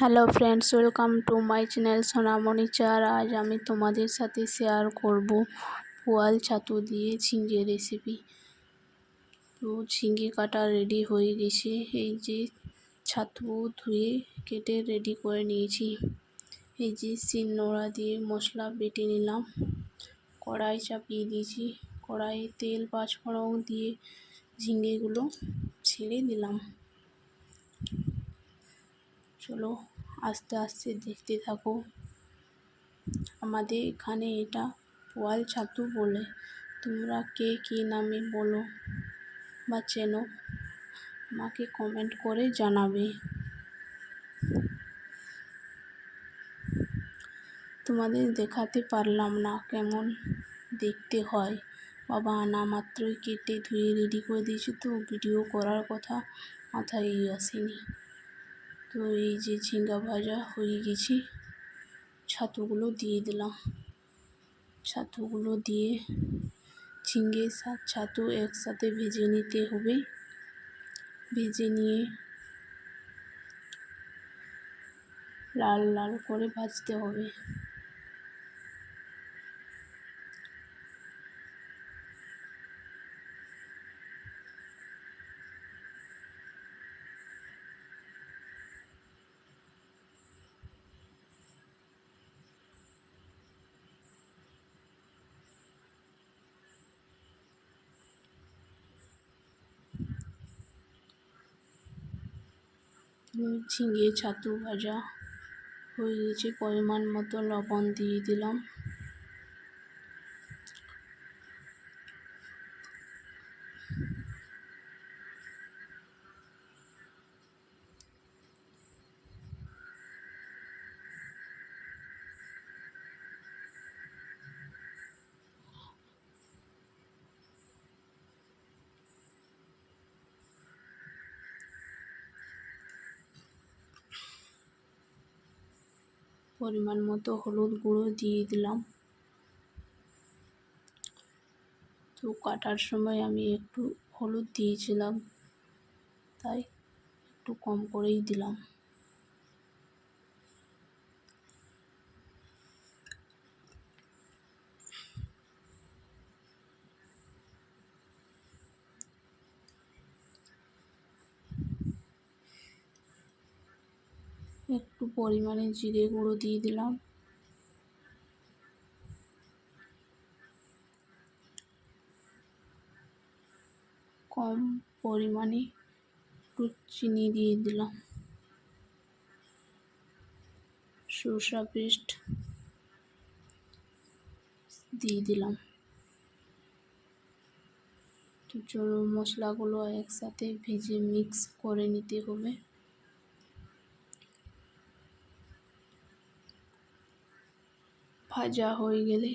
Hello friends welcome to my channel Sonamoni চার আজ আমি তোমাদের সাথে শেয়ার করব পোয়াল ছাতু দিয়ে ঝিঙে রেসিপি তো ঝিঙে কাটা রেডি হয়ে গেছে। এই যে ছাতু ধুয়ে কেটে রেডি করে নিয়েছি। এই যে শিল নোড়া দিয়ে মশলা বেটে নিলাম। কড়াই চাপিয়ে দিয়েছি। কড়াইয়ে তেল, পাঁচফোড়ন দিয়ে ঝিঙেগুলো ছেড়ে দিলাম। চলো, আস্তে আস্তে দেখতে থাকো। আমাদের এখানে এটা পোয়াল ছাতু বলে। তোমরা কে কী নামে বলো বা চেনো? আমাকে কমেন্ট করে জানাবে। তোমাদের দেখাতে পারলাম না কেমন দেখতে হয়। বাবা, আনা মাত্রই কেটে ধুয়ে রেডি করে দিয়েছি তো ভিডিও করার কথা মাথায় আসেনি। তো এই যে ঝিঙ্গা ভাজা হয়ে গেছি, ছাতুগুলো দিয়ে দিলাম। ছাতুগুলো দিয়ে ঝিঙ্গে ছাতু একসাথে ভেজে নিতে হবে। ভেজে নিয়ে লাল লাল করে ভাজতে হবে। ঝিঙে ছাতু ভাজা হয়ে গেছে পরিমাণ মতো লবণ দিয়ে দিলাম। পরিমাণ মতো হলুদ গুঁড়ো দিয়ে দিলাম। তো কাটার সময় আমি একটু হলুদ দিয়েছিলাম, তাই একটু কম করেই দিলাম। একটু পরিমাণে জিরে গুঁড়ো দিয়ে দিলাম। কম পরিমাণে একটু চিনি দিয়ে দিলাম। সরষা পেস্ট দিয়ে দিলাম। তো চলো মশলাগুলো একসাথে ভেজে মিক্স করে নিতে হবে। ভাজা হয়ে গেলে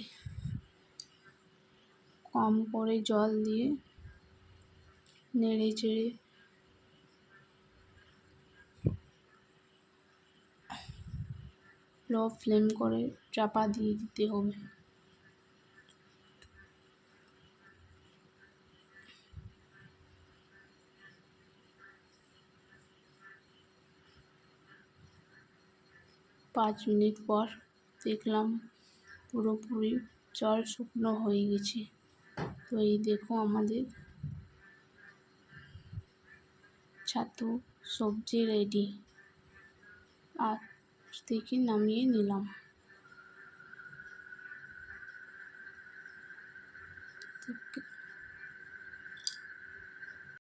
কম করে জল দিয়ে নেড়ে চেড়ে লো ফ্লেম করে চাপা দিয়ে দিতে হবে। পাঁচ মিনিট পর দেখলাম পুরোপুরি জল শুকনো হয়ে গেছে। তো এই দেখো আমাদের ছাতু সবজি রেডি আর থেকে নামিয়ে নিলাম।